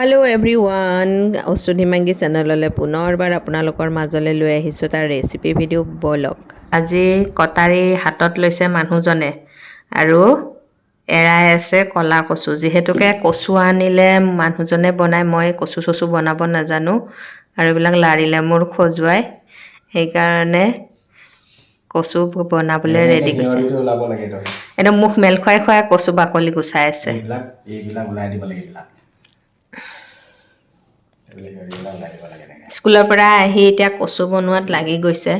Hello everyone অশ্বধি মাংগী চেনেললৈ পুনৰবাৰ আপোনালোকৰ মাজলৈ লৈ আহিছোঁ তাৰ ৰেচিপি ভিডিঅ' ব'লক আজি কটাৰী হাতত লৈছে মানুহজনে আৰু এৰাই আছে ক'লা কচু। যিহেতুকে কচু আনিলে মানুহজনে বনাই মই কচু চচু বনাব নাজানো আৰু এইবিলাক লাৰিলে মোৰ খজুৱাই সেইকাৰণে কচু বনাবলৈ ৰেডি কৰিছে। একদম মুখ মেল খুৱাই খুৱাই কচু বাকলি গুচাই আছে এইবিলাক এইবিলাক ওলাই দিব লাগে এইবিলাক এইবিলাক হেৰিবিলাক ওলাই দিব লাগে এনেকে স্কুলৰ পৰা আহি এতিয়া কচু বনোৱাত লাগি গৈছে।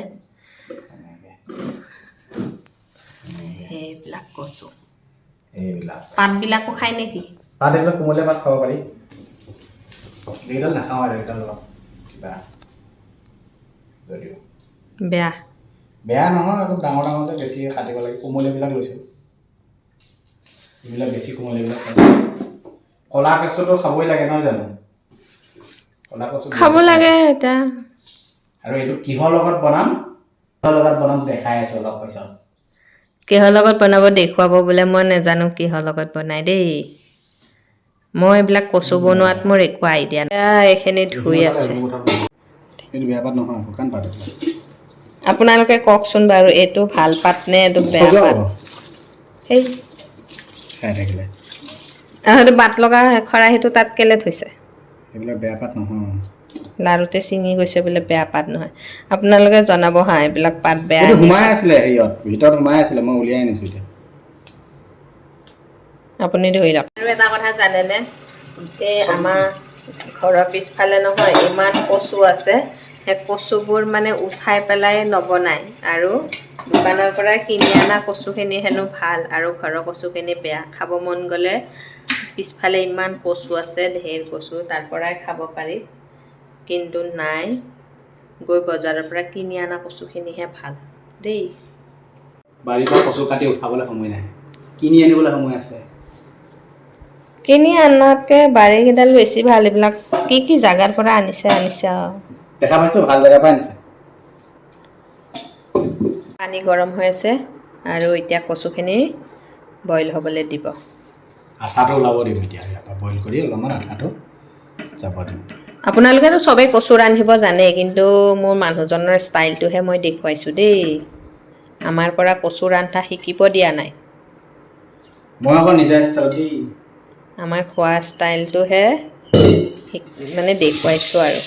সেইবিলাক কচু। এইবিলাক। পাতবিলাকো খায় নেকি? পাত এইবিলাক কোমলীয়া পাত খাব পাৰি। এইডাল নাখাওঁ আৰু এইডাল অলপ কিবা। যদিও। বেয়া। বেয়া নহয় অলপ ডাঙৰ ডাঙৰ যে বেছি কাটিব লাগে কোমলীয়াবিলাক লৈছোঁ। এইবিলাক বেছি কোমলীয়াবিলাক ক'লা কচুটো খাবই লাগে নহয় জানো? খাব লাগে এতিয়া আৰু এইটো কিহৰ লগত বনাম? কিহৰ লগত বনাম দেখাই আছোঁ অলপ পিছত। কিহৰ লগত বনাব দেখুৱাব বোলে মই নাজানো কিহৰ লগত বনাই দেই। মই এইবিলাক কচু বনোৱাত মোৰ একো আইডিয়া নাই। এইখিনি ধুই আছে। আপোনালোকে কওকচোন বাৰু এইটো ভালো পাত নে এইটো বেয়া পাত? সেই বাট লগা খৰাহীটো তাত কেলে থৈছে? এইবিলাক বেয়া পাত নহয় লাৰুতে ছিঙি গৈছে বোলে বেয়া পাত নহয়। আপোনালোকে জনাব হা এইবিলাক পাত বেয়া সোমাই আছিলে হেৰিয়ত ভিতৰত সোমাই আছিলে মই উলিয়াই আনিছোঁ এতিয়া। আপুনি ধৰি লওক। আৰু এটা কথা জানেনে? এই আমাৰ ঘৰৰ পিছফালে নহয় ইমান কচু আছে। সেই কচুবোৰ মানে উঠাই পেলাই নবনায়। আৰু দোকানৰ পৰা কিনি অনা কচুখিনি হেনো ভাল আৰু ঘৰৰ কচুখিনি বেয়া। খাব মন গ'লে পিছফালে ইমান কচু আছে ঢেৰ কচু তাৰ পৰাই খাব পাৰি। কিন্তু নাই গৈ বজাৰৰ পৰা কিনি অনা কচুখিনিহে ভালো। দেই। বাৰীৰ পৰা কচু কাটি উঠাবলৈ সময় নাই। কিনি আনিবলৈ সময় আছে। কিনি বাৰীকেইডাল বেছি ভালো এইবিলাক কি কি জাগাৰ পৰা আনিছে আনিছে আৰু। দেখা পাইছোঁ ভালো জেগাৰ পৰা আনিছে। পানী গৰম হৈ আছে আৰু এতিয়া কচুখিনি বইল হ'বলৈ দিব। আঠাটো ওলাব দিম এতিয়া ইয়াৰ পৰা বইল কৰি অলপমান আঠাটো যাব দিম। আপোনালোকেতো চবেই কচু ৰান্ধিব জানে কিন্তু মোৰ মানুহজনৰ ষ্টাইলটোহে মই দেখুৱাইছোঁ দেই। আমাৰ পৰা কচু ৰন্ধা শিকিব দিয়া নাই। মই আকৌ নিজা ষ্টাইলত দেই আমাৰ খোৱা ষ্টাইলটোহে মানে দেখুৱাইছোঁ আৰু।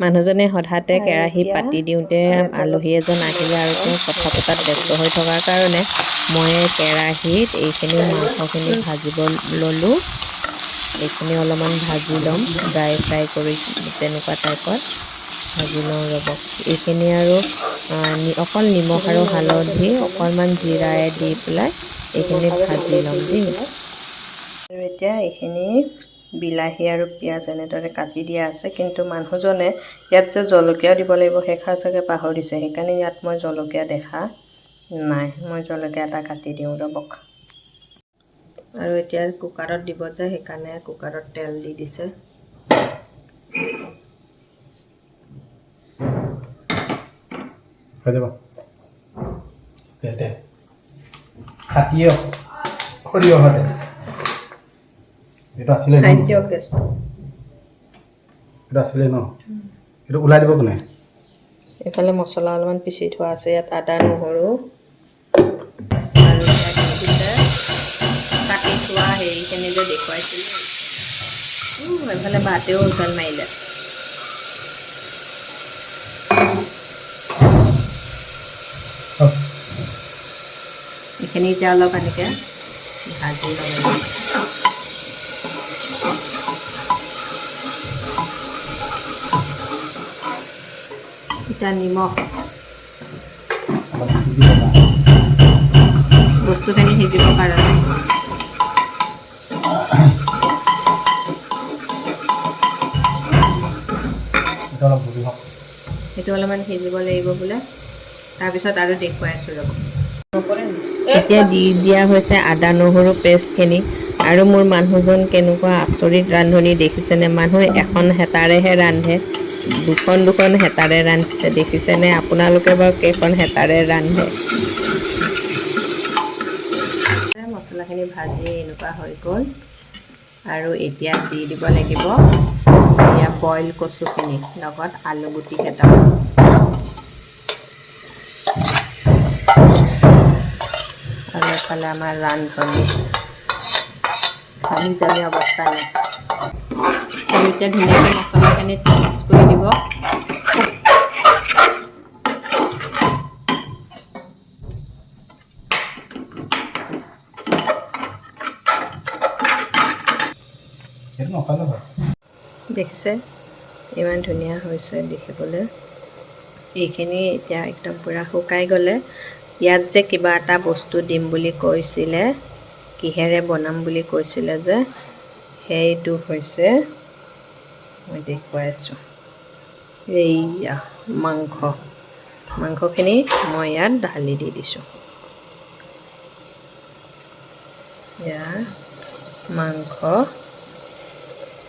মানুহজনে হঠাতে কেৰাহী পাতি দিওঁতে আলহী এজন আহিলে আৰু তেওঁ কথা পতাত ব্যস্ত হৈ থকাৰ কাৰণে মই কেৰাহীত এইখিনি মাংসখিনি ভাজিব ল'লোঁ। এইখিনি অলপমান ভাজি ল'ম ড্ৰাই ফ্ৰাই কৰি তেনেকুৱা টাইপত ভাজি লওঁ ৰ'ব। এইখিনি আৰু অকল নিমখ আৰু হালধি অকণমান জিৰাই দি পেলাই এইখিনি ভাজি ল'ম দেই। আৰু এতিয়া এইখিনি বিলাহী আৰু পিঁয়াজ এনেদৰে কাটি দিয়া আছে কিন্তু মানুহজনে ইয়াত যে জলকীয়াও দিব লাগিব সেইষাৰ চাগে পাহৰিছে। সেইকাৰণে ইয়াত মই জলকীয়া দেখা নাই। মই জলকীয়া এটা কাটি দিওঁ ৰ'বক। আৰু এতিয়া কুকাৰত দিব যে সেইকাৰণে কুকাৰত তেল দি দিছে। সৰিয়হ দে। দিয়ক গেছটো আছিলে ন এইটো ওলাই দিব কোনে এইফালে মছলা অলপমান পিচি থোৱা আছে ইয়াত আদা নহৰু আৰু কাটি থোৱা হেৰিখিনি যে দেখুৱাইছিলোঁ। উম, এইফালে ভাতেও উজাল মাৰিলে। এইখিনি এতিয়া অলপ এনেকৈ ভাজি ল'ব এতিয়া নিমখ বস্তুখিনি সিজিবৰ কাৰণে সেইটো অলপমান সিজিব লাগিব বোলে। তাৰপিছত আৰু দেখুৱাই আছোঁ ৰ'ব। এতিয়া দি দিয়া হৈছে আদা নহৰু পেষ্টখিনি। আৰু মোৰ মানুহজন কেনেকুৱা আচৰিত ৰান্ধনি দেখিছেনে? মানুহ এখন হেতাৰেহে ৰান্ধে। দুখন দুখন হেতাৰে ৰান্ধিছে, দেখিছেনে? আপোনালোকে বাৰু কেইখন হেতাৰে ৰান্ধে? মছলাখিনি ভাজি এনেকুৱা হৈ গ'ল। আৰু এতিয়া দি দিব লাগিব এয়া বইল কচুখিনি, লগত আলু গুটি কেইটামান। আৰু এইফালে আমাৰ ৰান্ধনি। পানী জানি অৱস্থা নাই। এতিয়া ধুনীয়াকৈ মছলাখিনি মিক্স কৰি দিব। দেখিছে? ইমান ধুনীয়া হৈছে দেখিবলৈ। এইখিনি এতিয়া একদম পূৰা শুকাই গ'লে। ইয়াত যে কিবা এটা বস্তু দিম বুলি কৈছিলে কিহেৰে বনাম বুলি কৈছিলে যে সেইটো হৈছে দেখুৱাই আছোঁ। এইয়া, মাংস। মাংসখিনি মই ইয়াত ঢালি দি দিছোঁ। এয়া মাংস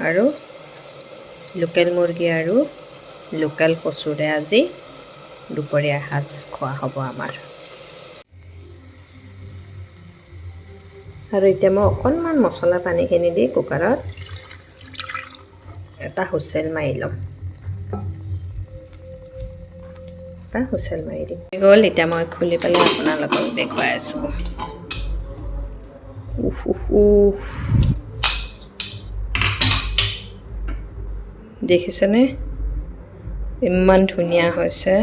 আৰু লোকেল মুৰ্গী আৰু লোকেল কচুৰে আজি দুপৰীয়া সাজ খোৱা হ'ব আমাৰ। আৰু এতিয়া মই অকণমান মছলা পানীখিনি দি কুকাৰত এটা হুইচেল মাৰি ল'ম। এটা হুইচেল মাৰি দিম। গ'ল এতিয়া মই খুলি পেলাই আপোনালোকক দেখুৱাই আছোঁ। দেখিছেনে? ইমান ধুনীয়া হৈছে।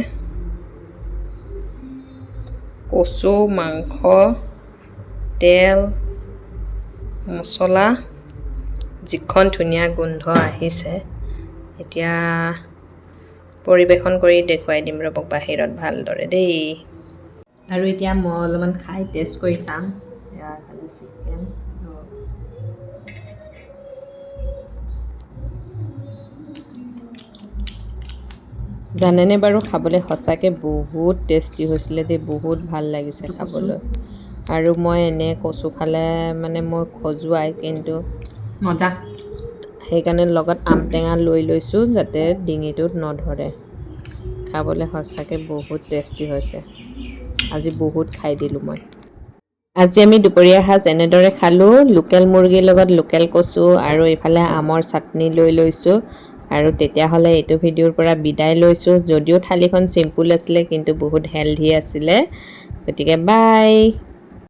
কচু মাংস তেল মছলা। যিখন ধুনীয়া গোন্ধ আহিছে এতিয়া পৰিৱেশন কৰি দেখুৱাই দিম ৰ'বক বাহিৰত ভালদৰে দেই। আৰু এতিয়া মই অলপমান খাই টেষ্ট কৰি চাম। চিকেন জানেনে বাৰু খাবলৈ সঁচাকৈ বহুত টেষ্টি হৈছিলে দেই বহুত ভাল লাগিছে খাবলৈ। আৰু মই এনে কচু খালে মানে মোৰ খজুৱাই কিন্তু মজা। সেইকাৰণে লগত আম টেঙা লৈ লৈছোঁ যাতে ডিঙিটোত নধৰে। খাবলৈ সঁচাকৈ বহুত টেষ্টি হৈছে। আজি বহুত খাই দিলোঁ মই। আজি আমি দুপৰীয়া সাজ এনেদৰে খালোঁ। লোকেল মুৰ্গীৰ লগত লোকেল কচু আৰু এইফালে আমৰ চাটনি লৈ লৈছোঁ। আৰু তেতিয়াহ'লে এইটো ভিডিঅ'ৰ পৰা বিদায় লৈছোঁ। যদিও থালিখন চিম্পুল আছিলে কিন্তু বহুত হেল্ডি আছিলে। গতিকে বাই